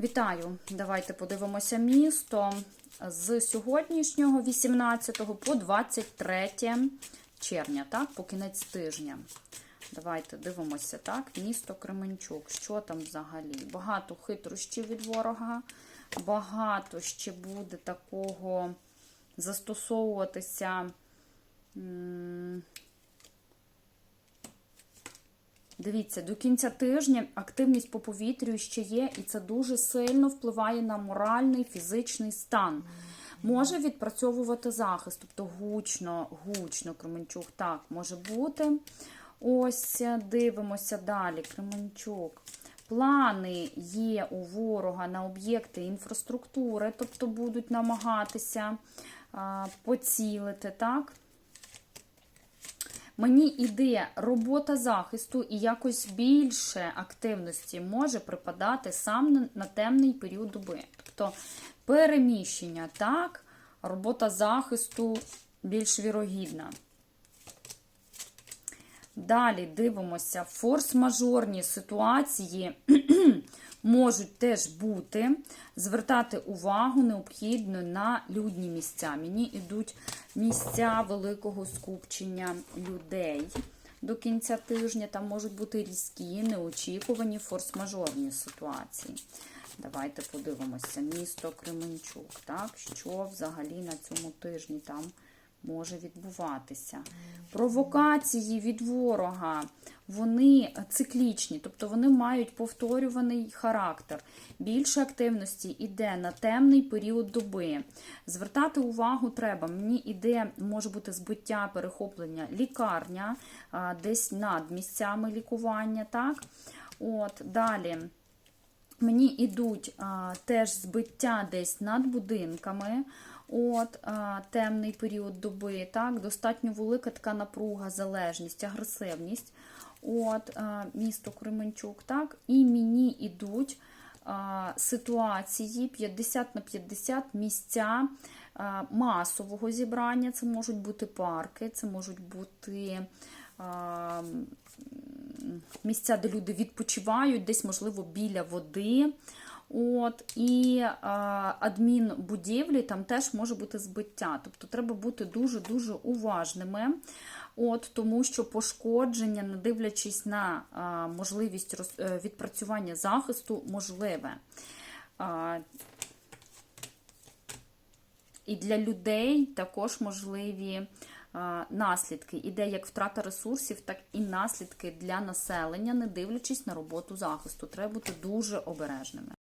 Вітаю! Давайте подивимося місто з сьогоднішнього 18 по 23 червня, так, по кінець тижня. Давайте дивимося, так, місто Кременчук. Що там взагалі? Багато хитрощів від ворога, багато ще буде такого застосовуватися. Дивіться, до кінця тижня активність по повітрю ще є, і це дуже сильно впливає на моральний, фізичний стан. Може відпрацьовувати захист, тобто гучно, гучно Кременчук так може бути. Ось дивимося далі. Кременчук. Плани є у ворога на об'єкти інфраструктури, тобто будуть намагатися а, поцілити, так? Мені іде робота захисту і якось більше активності може припадати сам на- темний період доби. Тобто переміщення, так, робота захисту більш вірогідна. Далі дивимося, форс-мажорні ситуації можуть теж бути. Звертати увагу необхідно на людні місця. Мені йдуть місця великого скупчення людей до кінця тижня. Там можуть бути різкі, неочікувані форс-мажорні ситуації. Давайте подивимося. Місто Кременчук. Так, що взагалі на цьому тижні там може відбуватися. Провокації від ворога, вони циклічні, тобто вони мають повторюваний характер. Більше активності йде на темний період доби. Звертати увагу треба. Мені іде, може бути збиття, перехоплення, лікарня, десь над місцями лікування. так? От, Далі. Мені йдуть теж збиття десь над будинками. От, а, темний період доби, так, достатньо велика така напруга, залежність, агресивність. От, а, місто Кременчук, так, і мені йдуть а, ситуації 50 на 50 місця а, масового зібрання. Це можуть бути парки, це можуть бути. А, місця, де люди відпочивають, десь, можливо, біля води. От, І а, адмінбудівлі там теж може бути збиття. Тобто треба бути дуже-дуже уважними, от, тому що пошкодження, не дивлячись на а, можливість роз, е, відпрацювання захисту, можливе. А, і для людей також можливі наслідки. Іде як втрата ресурсів, так і наслідки для населення, не дивлячись на роботу захисту. Треба бути дуже обережними.